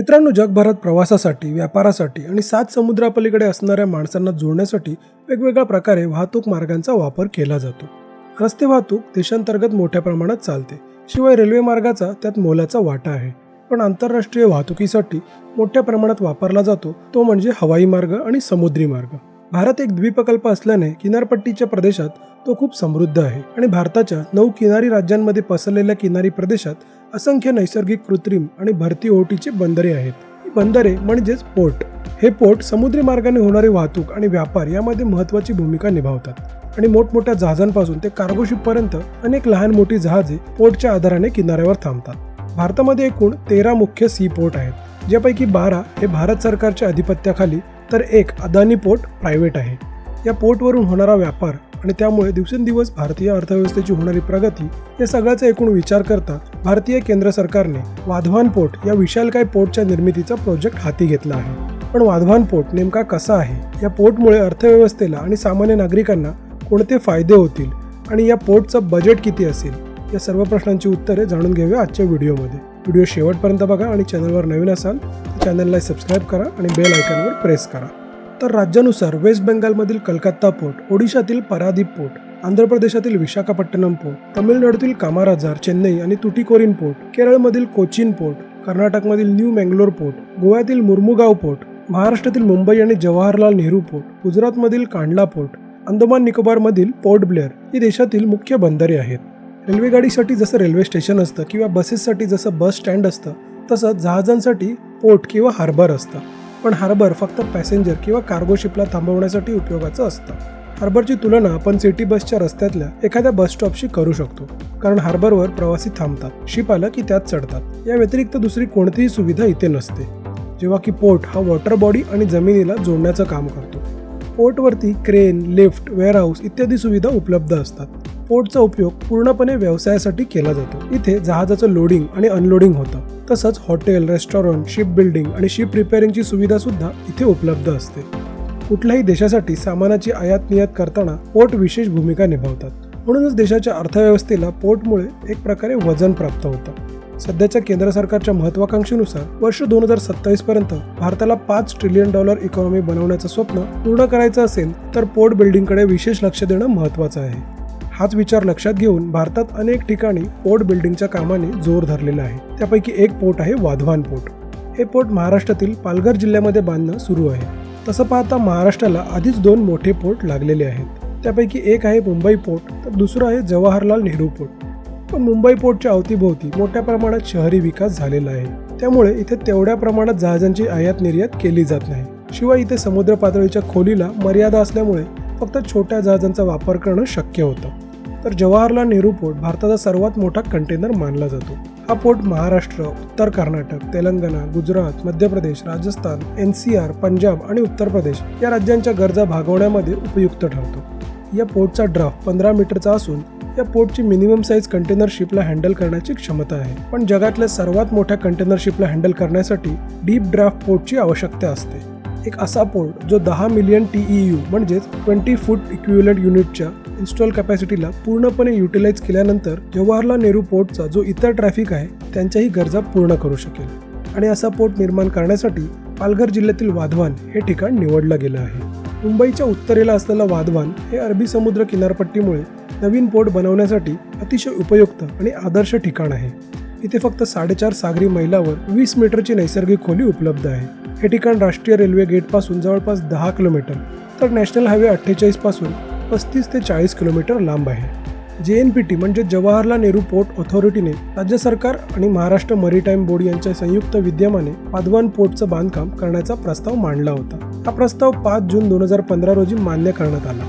मित्रांनो जगभरात प्रवासासाठी व्यापारासाठी आणि सात समुद्रापलीकडे असणाऱ्या माणसांना जोडण्यासाठी वेगवेगळ्या प्रकारे वाहतूक मार्गांचा वापर केला जातो. रस्ते वाहतूक देशांतर्गत मोठ्या प्रमाणात चालते. शिवाय रेल्वे मार्गाचा त्यात मोलाचा वाटा आहे. पण आंतरराष्ट्रीय वाहतुकीसाठी मोठ्या प्रमाणात वापरला जातो तो म्हणजे हवाई मार्ग आणि समुद्री मार्ग. भारत एक द्वीपकल्प असल्याने किनारपट्टीच्या प्रदेशात तो खूप समृद्ध आहे आणि भारताच्या नऊ किनारी राज्यांमध्ये पसरलेल्या किनारी प्रदेशात असंख्य नैसर्गिक कृत्रिम आणि भरती ओहोटीची बंदरे आहेत. ही बंदरे म्हणजेच पोर्ट. हे पोर्ट समुद्री मार्गाने होणारी वाहतूक आणि व्यापार यामध्ये महत्वाची भूमिका निभावतात. आणि मोठमोठ्या जहाजांपासून ते कार्गोशिपपर्यंत पर्यंत अनेक लहान मोठी जहाजे पोर्टच्या आधाराने किनाऱ्यावर थांबतात. भारतामध्ये एकूण तेरा मुख्य सी पोर्ट आहेत. ज्यापैकी बारा हे भारत सरकारच्या अधिपत्याखाली तर एक अदानी पोर्ट प्रायव्हेट आहे. या पोर्टवरून होणारा व्यापार आणि त्यामुळे दिवसेंदिवस भारतीय अर्थव्यवस्थेची होणारी प्रगती या सगळ्याचा एकूण विचार करता भारतीय केंद्र सरकारने वाधवान पोर्ट या विशालकाय पोर्टच्या निर्मितीचा प्रोजेक्ट हाती घेतला आहे. पण वाधवान पोर्ट नेमका कसा आहे? या पोर्टमुळे अर्थव्यवस्थेला आणि सामान्य नागरिकांना कोणते फायदे होतील? आणि या पोर्टचं बजेट किती असेल? या सर्व प्रश्नांची उत्तरे जाणून घेऊया आजच्या व्हिडिओमध्ये. व्हिडिओ शेवटपर्यंत बघा आणि चॅनलवर नवीन असाल तर चॅनलला सबस्क्राईब करा आणि बेल आयकॉनवर प्रेस करा. तर राज्यानुसार वेस्ट बेंगालमधील कलकत्ता पोर्ट ओडिशातील परादीप पोर्ट आंध्र प्रदेशातील विशाखापट्टणम पोर्ट तमिळनाडूतील कामाराजार चेन्नई आणि तुटीकोरिन पोर्ट केरळमधील कोचीन पोर्ट कर्नाटकमधील न्यू मँगलोर पोर्ट गोव्यातील मुर्मुगाव पोर्ट महाराष्ट्रातील मुंबई आणि जवाहरलाल नेहरू पोर्ट गुजरातमधील कांडला पोर्ट अंदमान निकोबारमधील पोर्ट ब्लेअर ही देशातील मुख्य बंदरे आहेत. रेल्वेगाडीसाठी जसं रेल्वे स्टेशन असतं किंवा बसेससाठी जसं बस स्टँड असतं तसंच जहाजांसाठी पोर्ट किंवा हार्बर असतं. पण हार्बर फक्त पॅसेंजर किंवा कार्गो शिपला थांबवण्यासाठी उपयोगाचं असतं. हार्बरची तुलना आपण सिटी बसच्या रस्त्यातल्या एखाद्या बस स्टॉपशी करू शकतो कारण हार्बरवर प्रवासी थांबतात शिप आलं की त्यात चढतात. या व्यतिरिक्त दुसरी कोणतीही सुविधा इथे नसते. जेव्हा की पोर्ट हा वॉटर बॉडी आणि जमिनीला जोडण्याचं काम करतो. पोर्टवरती क्रेन लिफ्ट वेअरहाऊस इत्यादी सुविधा उपलब्ध असतात. पोर्टचा उपयोग पूर्णपणे व्यवसायासाठी केला जातो. इथे जहाजाचं लोडिंग आणि अनलोडिंग होतं. तसंच हॉटेल रेस्टॉरंट शिप बिल्डिंग आणि शिप रिपेअरिंगची सुविधा सुद्धा इथे उपलब्ध असते. कुठल्याही देशासाठी सामानाची आयात नियात करताना पोर्ट विशेष भूमिका निभावतात. म्हणूनच देशाच्या अर्थव्यवस्थेला पोर्टमुळे एक प्रकारे वजन प्राप्त होतं. सध्याच्या केंद्र सरकारच्या महत्वाकांक्षेनुसार वर्ष दोन हजार सत्तावीस पर्यंत भारताला पाच ट्रिलियन डॉलर इकॉनॉमी बनवण्याचं स्वप्न पूर्ण करायचं असेल तर पोर्ट बिल्डिंगकडे विशेष लक्ष देणं महत्वाचं आहे. हाच विचार लक्षात घेऊन भारतात अनेक ठिकाणी पोर्ट बिल्डिंगच्या कामाने जोर धरलेला आहे. त्यापैकी एक पोर्ट आहे वाधवान पोर्ट. हे पोर्ट महाराष्ट्रातील पालघर जिल्ह्यामध्ये बांधणं सुरू आहे. तसं पाहता महाराष्ट्राला आधीच दोन मोठे पोर्ट लागलेले आहेत. त्यापैकी एक आहे मुंबई पोर्ट तर दुसरं आहे जवाहरलाल नेहरू पोर्ट. पण मुंबई पोर्टच्या अवतीभोवती मोठ्या प्रमाणात शहरी विकास झालेला आहे. त्यामुळे इथे तेवढ्या प्रमाणात जहाजांची आयात निर्यात केली जात नाही. शिवाय इथे समुद्र पातळीच्या खोलीला मर्यादा असल्यामुळे फक्त छोट्या जहाजांचा वापर करणं शक्य होतं. तर जवाहरलाल नेहरू पोर्ट भारताचा सर्वात मोठा कंटेनर मानला जातो. हा पोर्ट महाराष्ट्र उत्तर Karnataka Telangana Gujarat Madhya Pradesh Rajasthan N C R Punjab आणि उत्तर प्रदेश या राज्यांच्या गरजा भागवण्यामध्ये उपयुक्त ठरतो. या पोर्टचा ड्राफ्ट पंधरा मीटरचा असून या पोर्टची मिनिमम साईज कंटेनर शिपला हँडल करण्याची क्षमता आहे. पण जगातल्या सर्वात मोठ्या कंटेनर शिपला हँडल करण्यासाठी डीप ड्राफ्ट पोर्टची आवश्यकता असते. एक असा पोर्ट जो दहा मिलियन टी ई यू म्हणजेच ट्वेंटी फूट इक्विलंट युनिटच्या इन्स्टॉल कॅपॅसिटीला पूर्णपणे युटिलाइज केल्यानंतर जवाहरलाल नेहरू पोर्टचा जो इतर ट्रॅफिक आहे त्यांच्याही गरजा पूर्ण करू शकेल. आणि असा पोर्ट निर्माण करण्यासाठी पालघर जिल्ह्यातील वाधवान हे ठिकाण निवडलं गेलं आहे. मुंबईच्या उत्तरेला असलेलं वाधवान हे अरबी समुद्र किनारपट्टीमुळे नवीन पोर्ट बनवण्यासाठी अतिशय उपयुक्त आणि आदर्श ठिकाण आहे. इथे फक्त साडेचार सागरी मैलावर वीस मीटरची नैसर्गिक खोली उपलब्ध आहे. हे ठिकाण राष्ट्रीय रेल्वे गेटपासून जवळपास दहा किलोमीटर तर नॅशनल हायवे अठ्ठेचाळीसपासून पस्तीस ते चाळीस किलोमीटर लांब आहे. जे एन पी टी म्हणजे जवाहरलाल नेहरू पोर्ट ऑथॉरिटीने राज्य सरकार आणि महाराष्ट्र मरीटाईम बोर्ड यांच्या संयुक्त विद्यमाने पादवान पोर्टचं बांधकाम करण्याचा प्रस्ताव मांडला होता. हा प्रस्ताव पाच जून दोन हजार पंधरा रोजी मान्य करण्यात आला.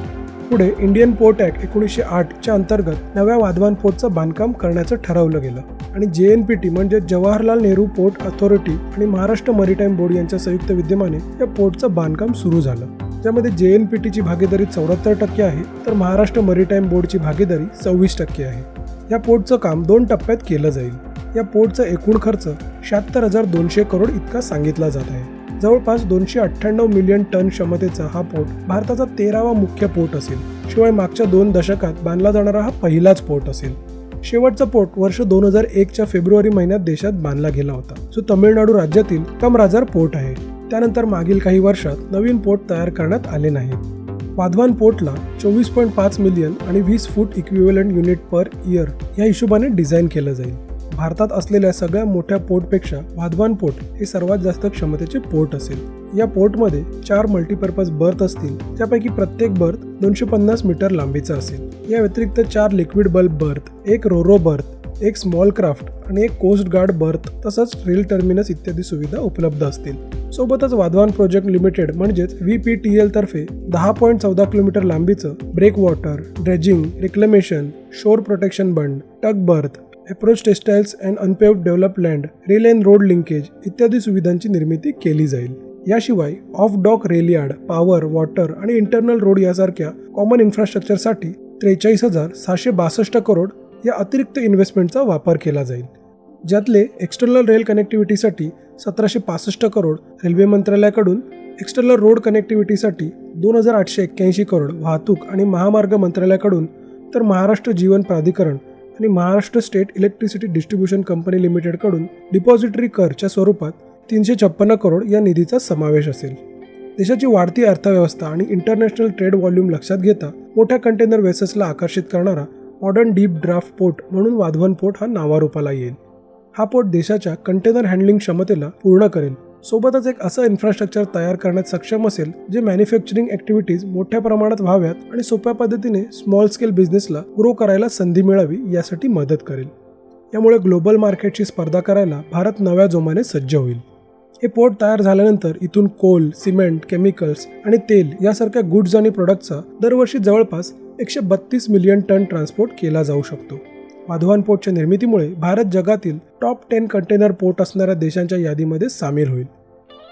पुढे इंडियन पोर्ट ॲक्ट एकोणीसशे आठच्या अंतर्गत नव्या वाधवान पोर्टचं बांधकाम करण्याचं ठरवलं गेलं आणि जे एन पी टी म्हणजे जवाहरलाल नेहरू पोर्ट अथॉरिटी आणि महाराष्ट्र मरीटाईम बोर्ड यांच्या संयुक्त विद्यमाने या पोर्टचं बांधकाम सुरू झालं. ज्यामध्ये जे एन पी टीची भागीदारी चौऱ्याहत्तर टक्के आहे तर महाराष्ट्र मरीटाईम बोर्डची भागीदारी सव्वीस टक्के आहे. या पोर्टचं काम दोन टप्प्यात केलं जाईल. या पोर्टचा एकूण खर्च शहात्तर हजार दोनशे करोड इतका सांगितला जात आहे. जवळपास दोनशे अठ्ठ्याण्णव मिलियन टन क्षमतेचा हा पोर्ट भारताचा तेरावा मुख्य पोर्ट असेल. शिवाय मागच्या दोन दशकात बांधला जाणारा हा पहिलाच पोर्ट असेल. शेवटचा पोर्ट वर्ष दोन हजार एकच्या फेब्रुवारी महिन्यात देशात बांधला गेला होता. जो तमिळनाडू राज्यातील कमराजार पोर्ट आहे. त्यानंतर मागील काही वर्षात नवीन पोर्ट तयार करण्यात आले नाहीत वाधवान पोर्टला चोवीस पॉईंट पाच मिलियन आणि वीस foot equivalent unit per year या हिशोबाने डिझाईन केलं जाईल. भारतात असलेल्या सगळ्या मोठ्या पोर्टपेक्षा वाधवान पोर्ट हे सर्वात जास्त क्षमतेचे पोर्ट असेल. या पोर्टमध्ये चार मल्टीपर्पज बर्थ असतील त्यापैकी प्रत्येक बर्थ दोनशे पन्नास मीटर लांबीचा असेल. या व्यतिरिक्त चार लिक्विड बल्ब बर्थ एक रोरो बर्थ एक स्मॉल क्राफ्ट आणि एक कोस्ट गार्ड बर्थ तसंच रेल टर्मिनस इत्यादी सुविधा उपलब्ध असतील. सोबतच वाधवान प्रोजेक्ट लिमिटेड म्हणजेच व्ही पी टी एल तर्फे दहा पॉईंट चौदा kilometre लांबीचं break water dredging reclamation shore protection bund tug berth approach textiles and unpaved develop land rail and road linkage इत्यादी सुविधांची निर्मिती केली जाईल. याशिवाय off dock railyard power water आणि इंटरनल रोड यासारख्या कॉमन इन्फ्रास्ट्रक्चरसाठी त्रेचाळीस हजार सहाशे बासष्ट करोड या अतिरिक्त इन्व्हेस्टमेंटचा वापर केला जाईल. ज्यातले एक्सटर्नल रेल कनेक्टिव्हिटीसाठी सतराशे पासष्ट करोड रेल्वे मंत्रालयाकडून एक्सटर्नल रोड कनेक्टिव्हिटीसाठी दोन हजार आठशे एक्क्याऐंशी करोड वाहतूक आणि महामार्ग मंत्रालयाकडून तर महाराष्ट्र जीवन प्राधिकरण आणि Maharashtra state electricity distribution company लिमिटेडकडून डिपॉझिटरी करच्या स्वरूपात तीनशे छप्पन्न करोड या निधीचा समावेश असेल. देशाची वाढती अर्थव्यवस्था आणि इंटरनॅशनल ट्रेड व्हॉल्यूम लक्षात घेता मोठ्या कंटेनर वेसेसला आकर्षित करणारा मॉडर्न डीप ड्राफ्ट पोर्ट म्हणून वाधवन पोर्ट हा नावारूपाला येईल. हा पोर्ट देशाच्या कंटेनर हँडलिंग क्षमतेला पूर्ण करेल. सोबतच एक असं इन्फ्रास्ट्रक्चर तयार करण्यात सक्षम असेल जे मॅन्युफॅक्चरिंग ॲक्टिव्हिटीज मोठ्या प्रमाणात व्हाव्यात आणि सोप्या पद्धतीने स्मॉल स्केल बिझनेसला ग्रो करायला संधी मिळावी यासाठी मदत करेल. यामुळे ग्लोबल मार्केटशी स्पर्धा करायला भारत नव्या जोमाने सज्ज होईल. हे पोर्ट तयार झाल्यानंतर इथून कोल सिमेंट केमिकल्स आणि तेल यासारख्या गुड्स आणि प्रोडक्टचा दरवर्षी जवळपास एकशे बत्तीस मिलियन टन ट्रान्सपोर्ट केला जाऊ शकतो. वाधवान पोर्टच्या निर्मितीमुळे भारत जगातील टॉप टेन कंटेनर पोर्ट असणाऱ्या देशांच्या यादीमध्ये सामील होईल.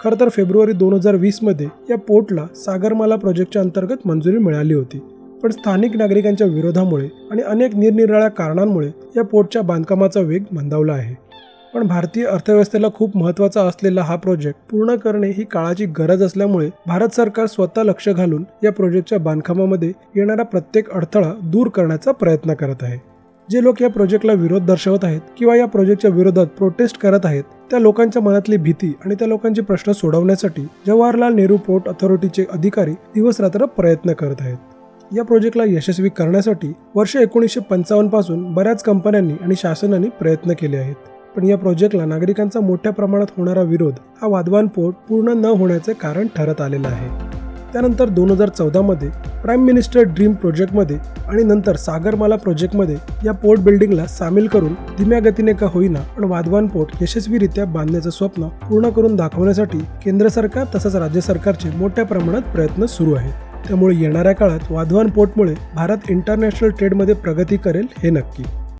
खरं तर फेब्रुवारी दोन हजार वीसमध्ये या पोर्टला सागरमाला प्रोजेक्टच्या अंतर्गत मंजुरी मिळाली होती. पण स्थानिक नागरिकांच्या विरोधामुळे आणि अनेक निरनिराळ्या कारणांमुळे या पोर्टच्या बांधकामाचा वेग मंदावला आहे. पण भारतीय अर्थव्यवस्थेला खूप महत्त्वाचा असलेला हा प्रोजेक्ट पूर्ण करणे ही काळाची गरज असल्यामुळे भारत सरकार स्वतः लक्ष घालून या प्रोजेक्टच्या बांधकामामध्ये येणारा प्रत्येक अडथळा दूर करण्याचा प्रयत्न करत आहे. जे लोक या प्रोजेक्टला विरोध दर्शवत आहेत किंवा या प्रोजेक्टच्या विरोधात प्रोटेस्ट करत आहेत त्या लोकांच्या मनातली भीती आणि त्या लोकांचे प्रश्न सोडवण्यासाठी जवाहरलाल नेहरू पोर्ट अथॉरिटीचे अधिकारी दिवस रात्र प्रयत्न करत आहेत. या प्रोजेक्टला यशस्वी करण्यासाठी वर्ष एकोणीसशे पंचावन्नपासून बऱ्याच कंपन्यांनी आणि शासनाने प्रयत्न केले आहेत. पण या प्रोजेक्टला नागरिकांचा मोठ्या प्रमाणात होणारा विरोध हा वादवान पोर्ट पूर्ण न होण्याचे कारण ठरत आलेलं आहे. त्यानंतर दोन हजार चौदामध्ये प्राईम मिनिस्टर ड्रीम प्रोजेक्टमध्ये आणि नंतर सागरमाला प्रोजेक्टमध्ये या पोर्ट बिल्डिंगला सामील करून धीम्या गतीने का होईना पण वाधवान पोर्ट यशस्वीरित्या बांधण्याचं स्वप्न पूर्ण करून दाखवण्यासाठी केंद्र सरकार तसंच राज्य सरकारचे मोठ्या प्रमाणात प्रयत्न सुरू आहेत. त्यामुळे येणाऱ्या काळात वाधवान पोर्टमुळे भारत इंटरनॅशनल ट्रेडमध्ये प्रगती करेल हे नक्की.